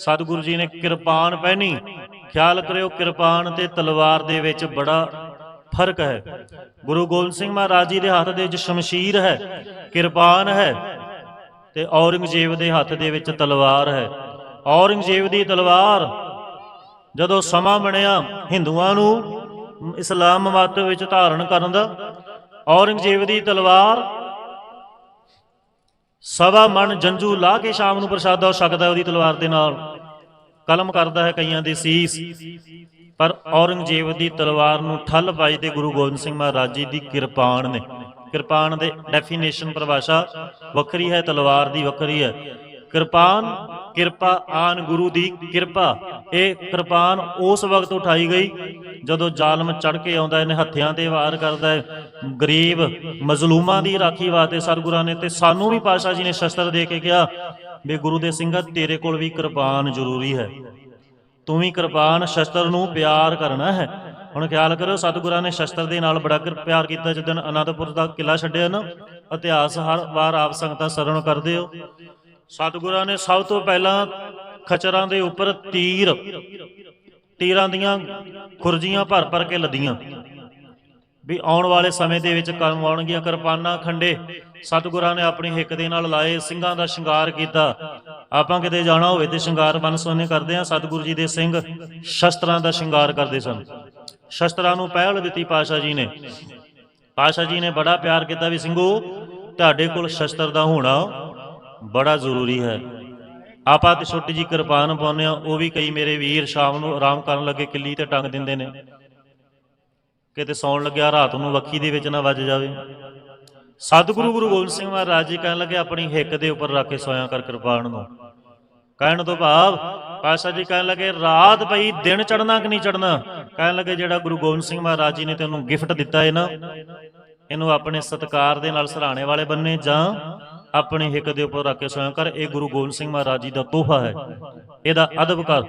ਸਤਿਗੁਰੂ ਜੀ ਨੇ ਕਿਰਪਾਨ ਪਹਿਨੀ। ਖਿਆਲ ਕਰਿਓ, ਕਿਰਪਾਨ ਤੇ ਤਲਵਾਰ ਦੇ ਵਿੱਚ ਬੜਾ ਫ਼ਰਕ ਹੈ। ਗੁਰੂ ਗੋਬਿੰਦ ਸਿੰਘ ਮਹਾਰਾਜ ਜੀ ਦੇ ਹੱਥ ਦੇ ਵਿੱਚ ਸ਼ਮਸ਼ੀਰ ਹੈ, ਕਿਰਪਾਨ ਹੈ ਤੇ ਔਰੰਗਜ਼ੇਬ ਦੇ ਹੱਥ ਦੇ ਵਿੱਚ ਤਲਵਾਰ ਹੈ। ਔਰੰਗਜ਼ੇਬ ਦੀ ਤਲਵਾਰ ਜਦੋਂ ਸਮਾਂ ਬਣਿਆ ਹਿੰਦੂਆਂ ਨੂੰ ਇਸਲਾਮ ਮਤ ਵਿੱਚ ਧਾਰਨ ਕਰਨ ਦਾ, ਔਰੰਗਜ਼ੇਬ ਦੀ ਤਲਵਾਰ ਸਵਾ ਮਨ ਜੰਜੂ ਲਾ ਕੇ ਸ਼ਾਮ ਨੂੰ ਪ੍ਰਸ਼ਾਦਾ ਹੋ ਸਕਦਾ ਉਹਦੀ ਤਲਵਾਰ ਦੇ ਨਾਲ। ਕਲਮ ਕਰਦਾ ਹੈ ਕਈਆਂ ਦੀ ਸੀਸ। ਪਰ ਔਰੰਗਜ਼ੇਬ ਦੀ ਤਲਵਾਰ ਨੂੰ ਠੱਲ ਪਾਈ ਤੇ ਗੁਰੂ ਗੋਬਿੰਦ ਸਿੰਘ ਮਹਾਰਾਜ ਜੀ ਦੀ ਕਿਰਪਾਨ ਨੇ। ਕਿਰਪਾਨ ਦੇ ਡੈਫੀਨੇਸ਼ਨ ਪਰਿਭਾਸ਼ਾ ਵੱਖਰੀ ਹੈ, ਤਲਵਾਰ ਦੀ ਵੱਖਰੀ ਹੈ। ਕਿਰਪਾਨ, ਕਿਰਪਾ ਆਨ ਗੁਰੂ ਦੀ ਕਿਰਪਾ। ਇਹ ਕਿਰਪਾਨ ਉਸ ਵਕਤ ਉਠਾਈ ਗਈ ਜਦੋਂ ਜ਼ਾਲਮ ਚੜ ਕੇ ਆਉਂਦਾ ਇਹਨੇ ਹੱਥਿਆਂ ਤੇ ਵਾਰ ਕਰਦਾ ਹੈ। ਗਰੀਬ, ਮਜ਼ਲੂਮਾਂ ਦੀ ਰਾਖੀ ਵਾਸਤੇ ਸਤਿਗੁਰਾਂ ਨੇ ਤੇ ਸਾਨੂੰ ਵੀ ਪਾਤਸ਼ਾਹ ਜੀ ਨੇ ਸ਼ਸਤਰ ਦੇ ਕੇ ਕਿਹਾ ਵੀ ਗੁਰੂ ਦੇ ਸਿੰਘਾ, ਤੇਰੇ ਕੋਲ ਵੀ ਕਿਰਪਾਨ ਜ਼ਰੂਰੀ ਹੈ। ਤੂੰ ਵੀ ਕਿਰਪਾਨ ਸ਼ਸਤਰ ਨੂੰ ਪਿਆਰ ਕਰਨਾ ਹੈ। ਹੁਣ ਖਿਆਲ ਕਰੋ ਸਤਿਗੁਰਾਂ ਨੇ ਸ਼ਸਤਰ ਦੇ ਨਾਲ ਬੜਾ ਪਿਆਰ ਕੀਤਾ। ਜਦੋਂ ਅਨੰਦਪੁਰ ਦਾ ਕਿਲਾ ਛੱਡਿਆ ਨਾ, ਇਤਿਹਾਸ ਹਰ ਵਾਰ ਆਪ ਸੰਗਤਾਂ ਸਰਣ ਕਰਦੇ ਹੋ। ਸਤਿਗੁਰਾਂ ਨੇ ਸਭ ਤੋਂ ਪਹਿਲਾਂ ਖਚਰਾਂ ਦੇ ਉੱਪਰ ਤੀਰ, ਤੀਰਾਂ ਦੀਆਂ ਖੁਰਜੀਆਂ ਭਰ ਭਰ ਕੇ ਲੱਦੀਆਂ। ਵੀ ਆਉਣ ਵਾਲੇ ਸਮੇਂ ਦੇ ਵਿੱਚ ਕੰਮ ਆਉਣਗੀਆਂ, ਕਿਰਪਾਨਾਂ ਖੰਡੇ। ਸਤਿਗੁਰਾਂ ਨੇ ਆਪਣੀ ਹਿੱਕ ਦੇ ਨਾਲ ਲਾਏ, ਸਿੰਘਾਂ ਦਾ ਸ਼ਿੰਗਾਰ ਕੀਤਾ। ਆਪਾਂ ਕਿਤੇ ਜਾਣਾ ਹੋਵੇ ਤੇ ਸ਼ਿੰਗਾਰ ਬਨ ਸੋਨੇ ਕਰਦੇ ਆ ਸਤਿਗੁਰੂ ਜੀ ਦੇ ਸਿੰਘ ਸ਼ਸਤਰਾਂ ਦਾ ਸ਼ਿੰਗਾਰ ਕਰਦੇ ਸਨ। ਸ਼ਸਤਰਾਂ ਨੂੰ ਪਹਿਲ ਦਿੱਤੀ ਪਾਸ਼ਾ ਜੀ ਨੇ। ਪਾਸ਼ਾ ਜੀ ਨੇ ਬੜਾ ਪਿਆਰ ਕੀਤਾ ਵੀ, ਸਿੰਘੋ, ਤੁਹਾਡੇ ਕੋਲ ਸ਼ਸਤਰ ਦਾ ਹੋਣਾ ਬੜਾ ਜ਼ਰੂਰੀ ਹੈ। ਆਪਾਂ ਤੇ ਛੋਟੀ ਜੀ ਕਿਰਪਾਨ ਪਾਉਂਦੇ ਆ ਉਹ ਵੀ ਕਈ ਮੇਰੇ ਵੀਰ ਸ਼ਾਮ ਨੂੰ ਆਰਾਮ ਕਰਨ ਲੱਗੇ ਕਿੱਲੀ ਤੇ ਟੰਗ ਦਿੰਦੇ ਨੇ। ਕਿਤੇ ਸੌਣ ਲੱਗਿਆ, ਰਾਤ ਨੂੰ ਵੱਖੀ ਦੇ ਵਿੱਚ ਨਾ ਵੱਜ ਜਾਵੇ। ਸਤਿਗੁਰੂ ਗੁਰੂ ਗੋਬਿੰਦ ਸਿੰਘ ਮਹਾਰਾਜ ਜੀ ਕਹਿਣ ਲੱਗੇ, ਆਪਣੀ ਹਿੱਕ ਦੇ ਉੱਪਰ ਰੱਖ ਕੇ ਸੋਇਆ ਕਰ ਕਿਰਪਾਨ ਨੂੰ। ਕਹਿਣ ਤੋਂ ਭਾਵ ਪਾਸ਼ਾ ਜੀ ਕਹਿਣ ਲੱਗੇ, ਰਾਤ ਪਈ ਦਿਨ ਚੜਨਾ ਕਿ ਨਹੀਂ ਚੜਨਾ ਕਹਿਣ ਲੱਗੇ, ਜਿਹੜਾ ਗੁਰੂ ਗੋਬਿੰਦ ਸਿੰਘ ਮਹਾਰਾਜ ਜੀ ਨੇ ਤੈਨੂੰ ਗਿਫਟ ਦਿੱਤਾ ਹੈ ਨਾ, ਇਹਨੂੰ ਆਪਣੇ ਸਤਕਾਰ ਦੇ ਨਾਲ ਸਰਾਣੇ ਵਾਲੇ ਬੰਨੇ ਜਾਂ ਆਪਣੇ ਹਿੱਕ ਦੇ ਉੱਪਰ ਰੱਖ ਕੇ ਸੋਇਆ ਕਰ। ਇਹ ਗੁਰੂ ਗੋਬਿੰਦ ਸਿੰਘ ਮਹਾਰਾਜ ਜੀ ਦਾ ਤੋਹਫਾ ਹੈ। ਇਹਦਾ ਅਦਬ ਕਰ।